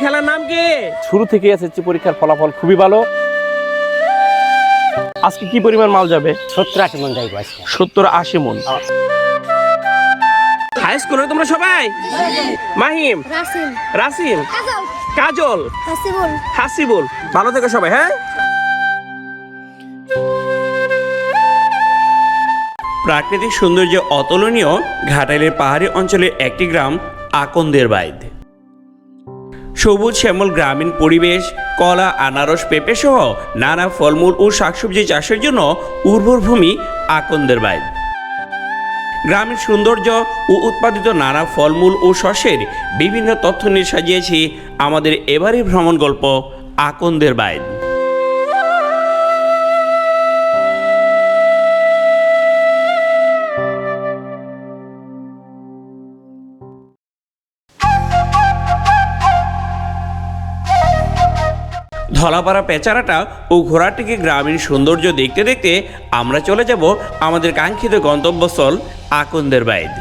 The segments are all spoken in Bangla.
খেলার নাম কি? শুরু থেকে এসএসসি পরীক্ষার ফলাফল খুবই ভালো। আজকে কি পরিমাণ মাল যাবে? সত্তর আশি মন যাইব আজকে। সত্তর আশি মন। হাই স্কুলে তোমরা সবাই? মাহিম রাসিম কাজল। হাসিবুল। ভালো থেকো সবাই হ্যাঁ? প্রাকৃতিক সৌন্দর্য অতুলনীয় ঘাটাইলের পাহাড়ি অঞ্চলের একটি গ্রাম আকন্দের বাইদ সবুজ শ্যামল গ্রামীণ পরিবেশ, কলা, আনারস, পেঁপে সহ নানা ফলমূল ও শাকসবজি চাষের জন্য উর্বর ভূমি আকন্দের বাইদ গ্রামীণ সৌন্দর্য ও উৎপাদিত নানা ফলমূল ও শস্যের বিভিন্ন তথ্য নিয়ে সাজিয়েছি আমাদের এবারই ভ্রমণ গল্প আকন্দের বাইদ ধলাপাড়া পেচারাটা ও ঘোড়াটিকে গ্রামীণ সৌন্দর্য দেখতে দেখতে আমরা চলে যাব আমাদের কাঙ্ক্ষিত গন্তব্যস্থল আকন্দের বাইদ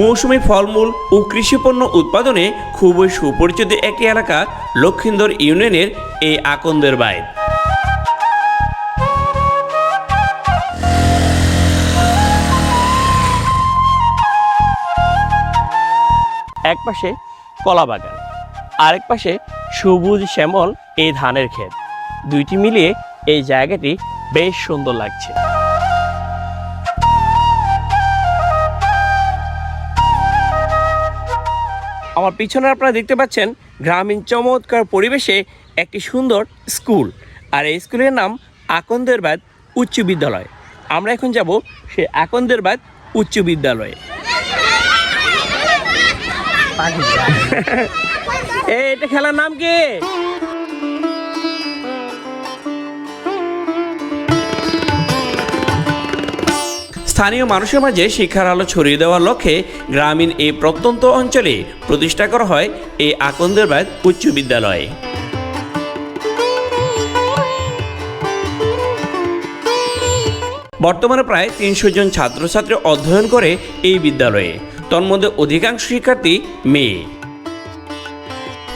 মৌসুমী ফলমূল ও কৃষিপণ্য উৎপাদনে খুবই সুপরিচিত একটি এলাকা লক্ষিন্দর ইউনিয়নের এই আকন্দের বাইদ এক পাশে কলা বাগান, আরেক পাশে সবুজ শ্যামল এই ধানের ক্ষেত। দুইটি মিলিয়ে এই জায়গাটি বেশ সুন্দর লাগছে। আমার পিছনে আপনারা দেখতে পাচ্ছেন গ্রামীণ চমৎকার পরিবেশে একটি সুন্দর স্কুল, আর এই স্কুলের নাম আকন্দেরবাদ উচ্চ বিদ্যালয়। আমরা এখন যাব সে আকন্দেরবাদ উচ্চ বিদ্যালয়ে। এটা খেলার নাম কি? স্থানীয় মানুষের মাঝে শিক্ষার আলো ছড়িয়ে দেওয়ার লক্ষ্যে গ্রামীণ এই প্রত্যন্ত অঞ্চলে প্রতিষ্ঠা করা হয় এই আকন্দেরবাদ উচ্চ বিদ্যালয়। বর্তমানে প্রায় তিনশো জন ছাত্রছাত্রী অধ্যয়ন করে এই বিদ্যালয়ে। তন্মধ্যে অধিকাংশ শিক্ষার্থী মেয়ে।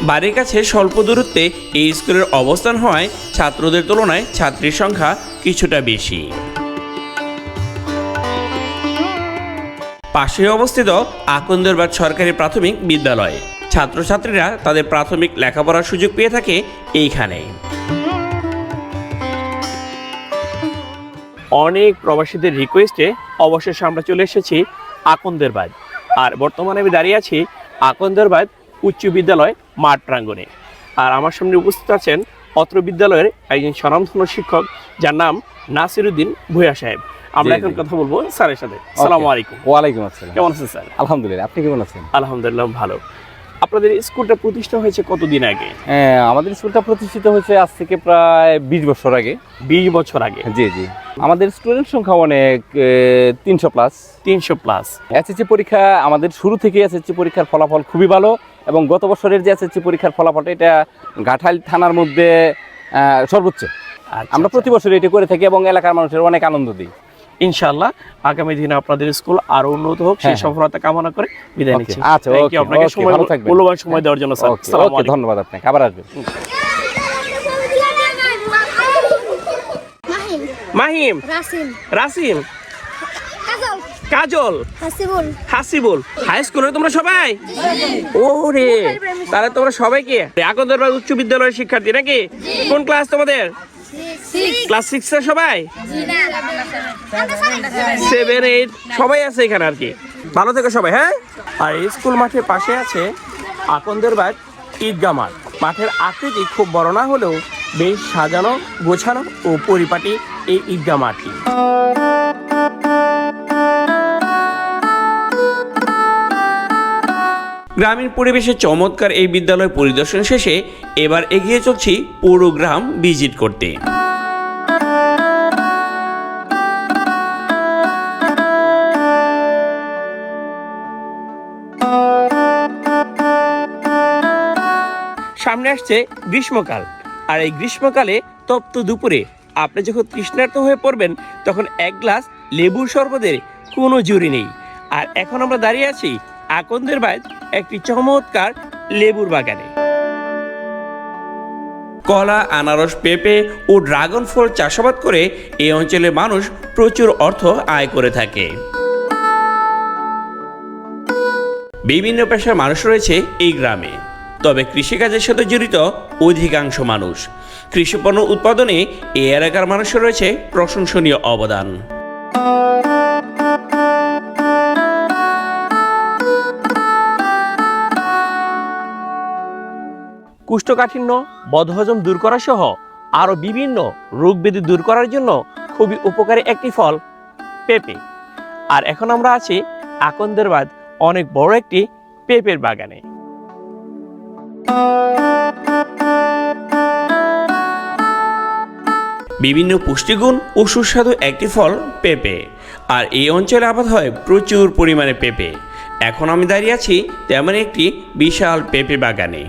বাড়ির কাছে স্বল্প দূরত্বে এই স্কুলের অবস্থান হওয়ায় ছাত্রদের তুলনায় ছাত্রীর সংখ্যা কিছুটা বেশি। পাশে অবস্থিত আকন্দরবাদ সরকারি প্রাথমিক বিদ্যালয়। ছাত্রছাত্রীরা তাদের প্রাথমিক লেখাপড়ার সুযোগ পেয়ে থাকে এইখানে। অনেক প্রবাসীদের রিকোয়েস্টে অবশেষে আমরা চলে এসেছি আকন্দেরবাদ। আর বর্তমানে আমি দাঁড়িয়ে আছি আকন্দরবাদ উচ্চ বিদ্যালয় মাঠ প্রাঙ্গণে। আর আমার সামনে উপস্থিত আছেন অত্র বিদ্যালয়ের একজন স্বনামধন্য শিক্ষক যার নাম নাসিরুদ্দিন ভূয়া সাহেব। আমরা এখন কথা বলব স্যারের সাথে। সালাম আলাইকুম। ওয়ালাইকুম আসসালাম। কেমন আছেন স্যার? আলহামদুলিল্লাহ। আপনি কেমন আছেন? আলহামদুলিল্লাহ ভালো। আপনাদের স্কুলটা প্রতিষ্ঠা হয়েছে কতদিন আগে? হ্যাঁ আমাদের স্কুলটা প্রতিষ্ঠিত হয়েছে আজ থেকে প্রায় বিশ বছর আগে। বিশ বছর আগে? জি জি। আমাদের স্টুডেন্ট সংখ্যা অনেক তিনশো প্লাস তিনশো প্লাস এসএসসি পরীক্ষা আমাদের শুরু থেকে এসএসসি পরীক্ষার ফলাফল খুবই ভালো এবং গত বছরের যে এসএসসি পরীক্ষার ফলাফলটা এটা ঘাটাইল থানার মধ্যে সর্বোচ্চ। আমরা প্রতি বছর এটি করে থাকি এবং এলাকার মানুষের অনেক আনন্দ দিই। ইনশাআল্লাহ আগামী দিনে আপনাদের স্কুল আরও উন্নত হোক সেই হ্যাঁ, হ্যাঁ। সফলতা কামনা করে বিদায় নিচ্ছি। আচ্ছা, আপনাকে সময়। মূল্যবান সময় দেওয়ার জন্য স্যার। আসসালামু আলাইকুম। ধন্যবাদ আপনাকে আবার আসবেন। মাহিম। মাহিম রাসিম। রাসিম। কাজল। কাজল। হাসিবুল। হাসিবুল। হাই স্কুলে তোমরা সবাই? ওরে তাহলে তোমরা সবাই কি আকন্দরবাদ উচ্চ বিদ্যালয়ের শিক্ষার্থী নাকি? কোন ক্লাস তোমাদের? ক্লাস সিক্স এর সবাই সেভেন এইট সবাই আছে এখানে আর কি ভালো থেকো সবাই হ্যাঁ আর স্কুল মাঠের পাশে আছে আকন্দরবাদ ঈদগাহ মাঠ মাঠের আকৃতি খুব বড় না হলেও বেশ সাজানো গোছানো ও পরিপাটি এই ঈদগাহ মাঠটি গ্রামীণ পরিবেশে চমৎকার এই বিদ্যালয় পরিদর্শন শেষে এবার এগিয়ে চলছি পুরো গ্রাম ভিজিট করতে সামনে আসছে গ্রীষ্মকাল। আর এই গ্রীষ্মকালে উত্তপ্ত দুপুরে আপনি যখন তৃষ্ণার্ত হয়ে পড়বেন, তখন এক গ্লাস লেবুর শরবতের কোনো জুড়ি নেই। আর এখন আমরা দাঁড়িয়ে আছি আকন্দের বাইদ একটি চমৎকার লেবুর বাগানে। কলা, আনারস, পেঁপে ও ড্রাগন ফল চাষাবাদ করে এই অঞ্চলের মানুষ প্রচুর অর্থ আয় করে থাকে। বিভিন্ন পেশার মানুষ রয়েছে এই গ্রামে। তবে কৃষিকাজের সাথে জড়িত অধিকাংশ মানুষ। কৃষিপণ্য উৎপাদনে এই এলাকার মানুষের রয়েছে প্রশংসনীয় অবদান। কুষ্ঠকাঠিন্য, বদহজম দূর করা সহ আরও বিভিন্ন রোগ ব্যাধি দূর করার জন্য খুবই উপকারী একটি ফল, পেঁপে। আর এখন আমরা আছি আকন্দেরবাদ অনেক বড় একটি পেঁপের বাগানে। বিভিন্ন পুষ্টিগুণ ও সুস্বাদু একটি ফল পেঁপে। আর এই অঞ্চলে আবাদ হয় প্রচুর পরিমাণে পেঁপে। এখন আমি দাঁড়িয়ে আছি তেমন একটি বিশাল পেঁপে বাগানে।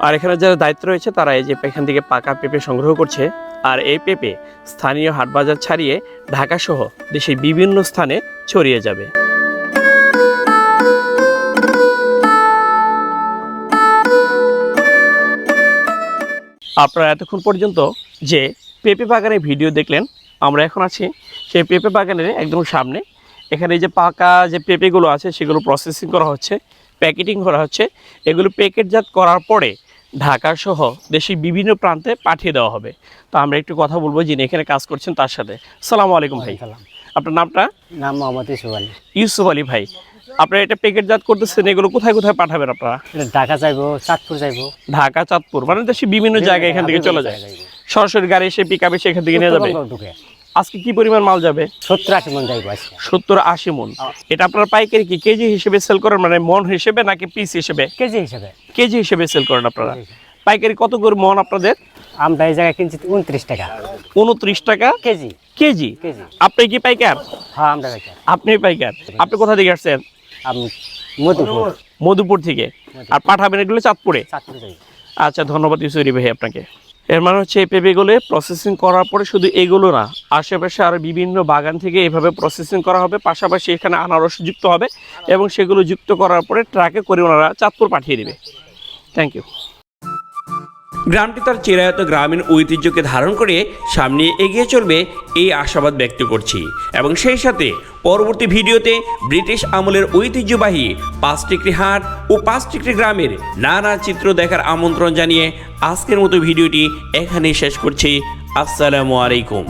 আর এখানে যারা দায়িত্ব রয়েছে, তারা এই যে এখান থেকে পাকা পেঁপে সংগ্রহ করছে। আর এই পেঁপে স্থানীয় হাটবাজার ছাড়িয়ে ঢাকা সহ দেশের বিভিন্ন স্থানে ছড়িয়ে যাবে। আপনারা এতক্ষণ পর্যন্ত যে পেঁপে বাগানের ভিডিও দেখলেন আমরা এখন আছি সেই পেঁপে বাগানের একদম সামনে। এখানে যে পাকা যে পেঁপেগুলো আছে সেগুলো প্রসেসিং করা হচ্ছে প্যাকেটিং করা হচ্ছে। এগুলো প্যাকেটজাত করার পরে ঢাকা সহ দেশের বিভিন্ন প্রান্তে পাঠিয়ে দেওয়া হবে। তো আমরা একটু কথা বলব যিনি এখানে কাজ করছেন তার সাথে। সালামু আলাইকুম ভাই। সালাম। আপনার নামটা? নাম মোহাম্মদ ইসুফ আলী। ইউসুফ আলী ভাই। আপনারা এটা প্যাকেটজাত করতেছেন এগুলো কোথায় কোথায় পাঠাবেন আপনারা? ঢাকা যাইবো চাঁদপুর যাইবো। ঢাকা চাঁদপুর মানে দেশে বিভিন্ন জায়গায় এখান থেকে চলে যায়। সরাসরি গাড়ি এসে পিক আপে সেখান থেকে নিয়ে যাবে? আজকে কি পরিমাণ মাল যাবে? সত্তর আশি মন যাইবো সত্তর আশি মন। এটা আপনার পাইকারি কি কেজি হিসেবে সেল করেন? মানে মন হিসেবে নাকি পিস হিসেবে? কেজি হিসাবে। কেজি হিসেবে সেল করেন আপনারা? পাইকারি কত করে মন আপনাদের? আমরা এই জায়গায় কিনছি উনত্রিশ টাকা। উনত্রিশ টাকা? কেজি। কেজি? কেজি। আপনি কি পাইকার? হ্যাঁ আমরা বেচার আপনি পাইকার। আপনি কোথা থেকে আসছেন? মধুপুর। মধুপুর থেকে। আর পাঠাবেন এগুলো চাঁদপুরে? আচ্ছা ধন্যবাদ ইউসুরি ভাই আপনাকে। এর মানে হচ্ছে এই পেঁপেগুলো প্রসেসিং করার পরে শুধু এগুলো না আশেপাশে আর বিভিন্ন বাগান থেকে এভাবে প্রসেসিং করা হবে পাশাপাশি এখানে আনারস যুক্ত হবে এবং সেগুলো যুক্ত করার পরে ট্রাকে করে ওনারা চাঁদপুর পাঠিয়ে দেবে। থ্যাংক ইউ গ্রামটি তার চিরায়ত গ্রামীণ ঐতিহ্যকে ধারণ করে সামনে এগিয়ে চলবে এই আশাবাদ ব্যক্ত করছি। এবং সেই সাথে পরবর্তী ভিডিওতে ব্রিটিশ আমলের ঐতিহ্যবাহী পাঁচ টিকরি হাট ও পাঁচ টিকরি গ্রামের নানা চিত্র দেখার আমন্ত্রণ জানিয়ে আজকের মতো ভিডিওটি এখানেই শেষ করছি। আসসালামু আলাইকুম।